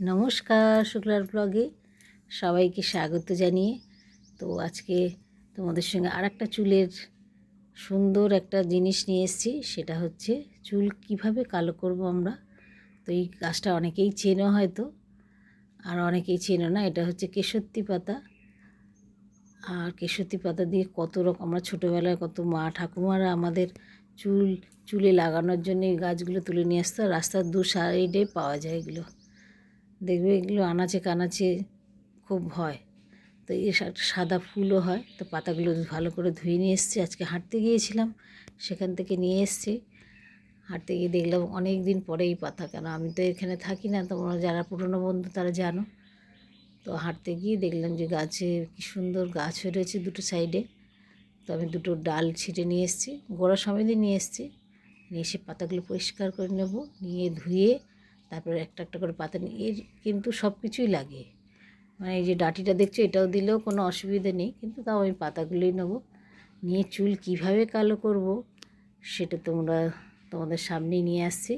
নমস্কার শুক্লার ব্লগে সবাইকে স্বাগত জানিয়ে। তো আজকে তোমাদের সঙ্গে আর একটা চুলের সুন্দর একটা জিনিস নিয়ে এসেছি, সেটা হচ্ছে চুল কীভাবে কালো করব আমরা। তো এই গাছটা অনেকেই চেনো হয়তো, আর অনেকেই চেনো না, এটা হচ্ছে কেশত্তি পাতা। আর কেশত্তি পাতা দিয়ে কত রকম আমরা ছোটোবেলায় কত মা ঠাকুমারা আমাদের চুল, চুলে লাগানোর জন্য এই গাছগুলো তুলে নিয়ে আসতো রাস্তার দু সাইডে পাওয়া যায় এগুলো। দেখবে এগুলো আনাচে কানাচে খুব হয়। তো একটা সাদা ফুলও হয়। তো পাতাগুলো ভালো করে ধুয়ে নিয়ে এসেছি। আজকে হাঁটতে গিয়েছিলাম। সেখান থেকে নিয়ে এসেছি। হাঁটতে গিয়ে দেখলাম অনেক দিন পরে এই পাতা। কেন আমি তো এখানে থাকি না। তোমরা যারা পুরনো বন্ধু তারা জানো। তো হাঁটতে গিয়ে দেখলাম যে গাছে কী সুন্দর গাছ হয়ে রয়েছে দুটো সাইডে। তো আমি দুটো ডাল ছিটে নিয়ে এসেছি। গোড়া সমেতই নিয়ে এসেছি। নিয়ে এসে পাতাগুলো পরিষ্কার করে নেব। নিয়ে ধুয়ে তারপরে একটা একটা করে পাতা নিয়ে, এর কিন্তু সব কিছুই লাগে। মানে এই যে ডাটিটা দেখছ, এটাও দিলেও কোনো অসুবিধা নেই, কিন্তু তাও আমি পাতাগুলোই নেব। নিয়ে চুল কীভাবে কালো করব, সেটা তোমরা তোমাদের সামনেই নিয়ে আসছি।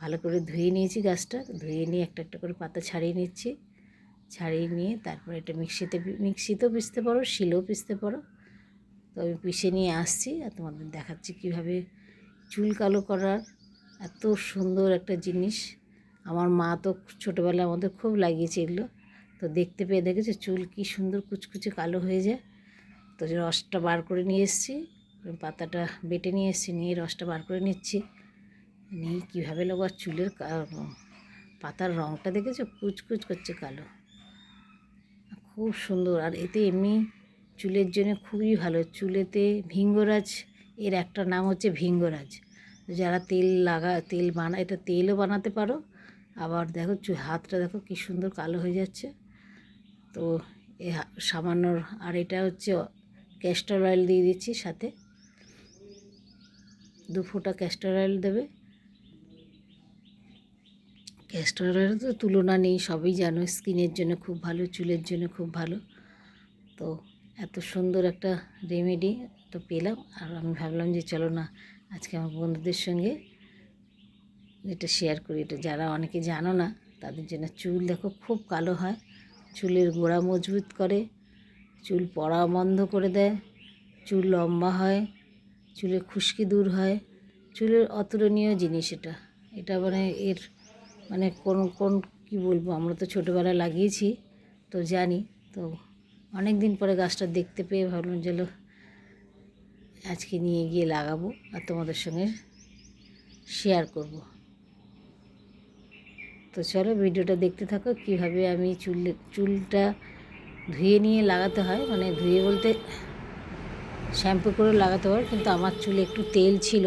ভালো করে ধুয়ে নিয়েছি গাছটা, ধুয়ে নিয়ে একটা একটা করে পাতা ছাড়িয়ে নিচ্ছি। ছাড়িয়ে নিয়ে তারপরে এটা মিক্সিতে, মিক্সিতেও পিসতে পারো, শিলেও পিসতে পারো। তো আমি পিষে নিয়ে আসছি আর তোমাদের দেখাচ্ছি কীভাবে চুল কালো করার এত সুন্দর একটা জিনিস। আমার মা তো ছোটোবেলায় আমাদের খুব লাগিয়েছে এগুলো। তো দেখতে পেয়ে দেখেছে চুল কি সুন্দর কুচকুচে কালো হয়ে যায়। তো রসটা বার করে নিয়ে এসেছি, পাতাটা বেটে নিয়ে এসেছি, নিয়ে রসটা বার করে নিচ্ছি। নিয়ে কীভাবে আর চুলের পাতার রঙটা দেখেছ? কুচকুচ করছে কালো। খুব সুন্দর। আর এতে এমনি চুলের জন্য খুবই ভালো। চুলেতে ভিঙ্গরাজ, এর একটা নাম হচ্ছে ভিঙ্গরাজ। যারা তেল লাগা তেল বানা এটা তেলও বানাতে পারো আবার দেখো হাতটা দেখো কী সুন্দর কালো হয়ে যাচ্ছে। তো এ সামান্য আর এটা হচ্ছে ক্যাস্টর অয়েল দিয়ে দিচ্ছি সাথে। দু ফোঁটা ক্যাস্টর অয়েল দেবে। ক্যাস্টর অয়েল তো তুলনা নেই, সবই জানো স্কিনের জন্য খুব ভালো, চুলের জন্য খুব ভালো। তো এত সুন্দর একটা রেমেডি তো পেলাম। আর আমি ভাবলাম যে চলো না, আজকে আমার বন্ধুদের সঙ্গে এটা শেয়ার করি, এটা যারা অনেকে জানো না, তাদের জন্য চুল দেখো খুব কালো হয়। চুলের গোড়া মজবুত করে, চুল পড়া বন্ধ করে দেয়, চুল লম্বা হয় চুলের খুশকি দূর হয়। চুলের অতুলনীয় জিনিস এটা। এটা মানে এর মানে কোন কোন কী বলব, আমরা তো ছোটোবেলায় লাগিয়েছি, তো জানি। তো অনেক দিন পরে গাছটা দেখতে পেয়ে ভাবলাম যে আজকে নিয়ে গিয়ে লাগাবো আর তোমাদের সঙ্গে শেয়ার করব। তো চলো ভিডিওটা দেখতে থাকো, কীভাবে আমি চুল, চুলটা ধুয়ে নিয়ে লাগাতে হয়। মানে ধুয়ে বলতে শ্যাম্পু করে লাগাতে হয়, কিন্তু আমার চুলে একটু তেল ছিল,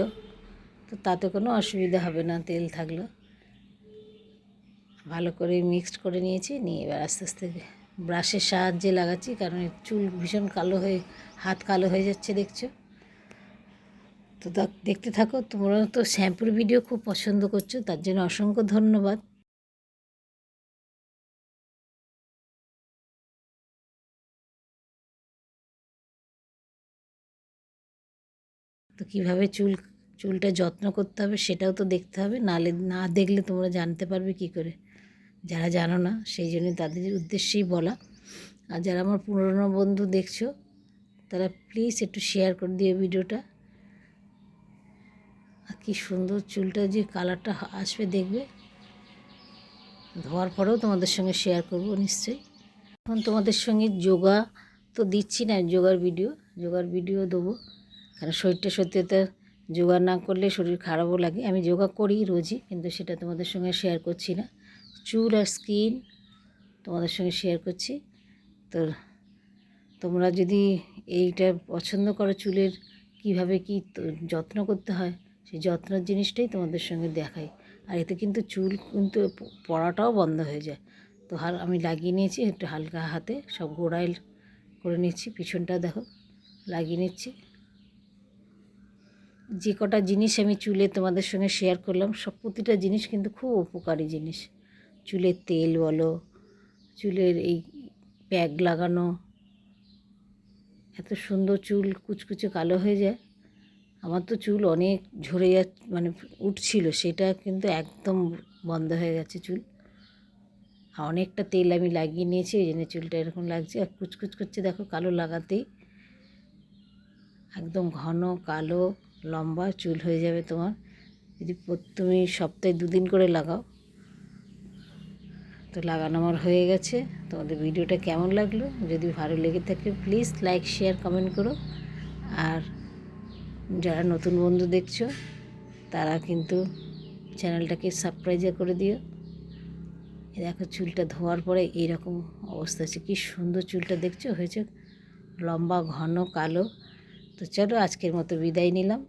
তো তাতে কোনো অসুবিধা হবে না, তেল থাকল। ভালো করে মিক্সড করে নিয়েছি, নিয়ে এবার আস্তে আস্তে ব্রাশের সাহায্যে লাগাচ্ছি, কারণ চুল ভীষণ কালো হয়ে, হাত কালো হয়ে যাচ্ছে দেখছ। তো দেখতে থাকো, তোমরা তো শ্যাম্পুর ভিডিও খুব পছন্দ করছ, তার জন্য অসংখ্য ধন্যবাদ। তো কীভাবে চুল, চুলটা যত্ন করতে হবে সেটাও তো দেখতে হবে। নালে, না দেখলে তোমরা জানতে পারবে কি করে। যারা জানো না, সেই জন্য তাদের উদ্দেশ্যেই বলা। আর যারা আমার পুরনো বন্ধু দেখছ, তারা প্লিজ একটু শেয়ার করে দিও ভিডিওটা। আর কী সুন্দর চুলটা যে কালারটা আসবে দেখবে। ধোয়ার পরেও তোমাদের সঙ্গে শেয়ার করব নিশ্চয়ই। এখন তোমাদের সঙ্গে যোগা তো দিচ্ছি না, যোগার ভিডিও যোগার ভিডিও দেবো। কারণ শরীরটা সত্যি তো যোগা না করলে শরীর খারাপও লাগে। আমি যোগা করি রোজই, কিন্তু সেটা তোমাদের সঙ্গে শেয়ার করছি না। চুল আর স্কিন তোমাদের সঙ্গে শেয়ার করছি। তো তোমরা যদি এইটা পছন্দ করো চুলের, কীভাবে কি যত্ন করতে হয়, সেই যত্নের জিনিসটাই তোমাদের সঙ্গে দেখাই। আর এতে কিন্তু চুল কিন্তু পড়াটাও বন্ধ হয়ে যায়। তো হাল, আমি লাগিয়ে নিয়েছি একটু হালকা হাতে, সব গোড়ায় করে নিচ্ছি, পিছনটা দেখো, লাগিয়ে নিচ্ছি। যে কটা জিনিস আমি চুলে তোমাদের সঙ্গে শেয়ার করলাম, সব প্রতিটা জিনিস কিন্তু খুব উপকারী জিনিস। চুলের তেল বলো, চুলের এই প্যাক লাগানো, এত সুন্দর চুল কুচকুচে কালো হয়ে যায়। আমার তো চুল অনেক ঝরে যা মানে উঠছিল, সেটা কিন্তু একদম বন্ধ হয়ে গেছে চুল। আর অনেকটা তেল আমি লাগিয়ে নিয়েছি ওই জন্য চুলটা এরকম লাগছে। আর কুচকুচ করছে, দেখো কালো লাগাতেই। একদম ঘন, কালো। লম্বা চুল হয়ে যাবে তোমার। যদি তুমি সপ্তাহে দুদিন করে লাগাও। তো লাগানো আমার হয়ে গেছে। তোমাদের ভিডিওটা কেমন লাগল? যদি ভালো লেগে থাকে প্লিজ লাইক শেয়ার কমেন্ট করো। আর যারা নতুন বন্ধু দেখছ, তারা কিন্তু চ্যানেলটাকে সাবস্ক্রাইব করে দিও। দেখো চুলটা ধোয়ার পরে এইরকম অবস্থা আছে কি সুন্দর চুলটা দেখছ? হয়েছে লম্বা, ঘন, কালো। তো চলো আজকের মতো বিদায় নিলাম।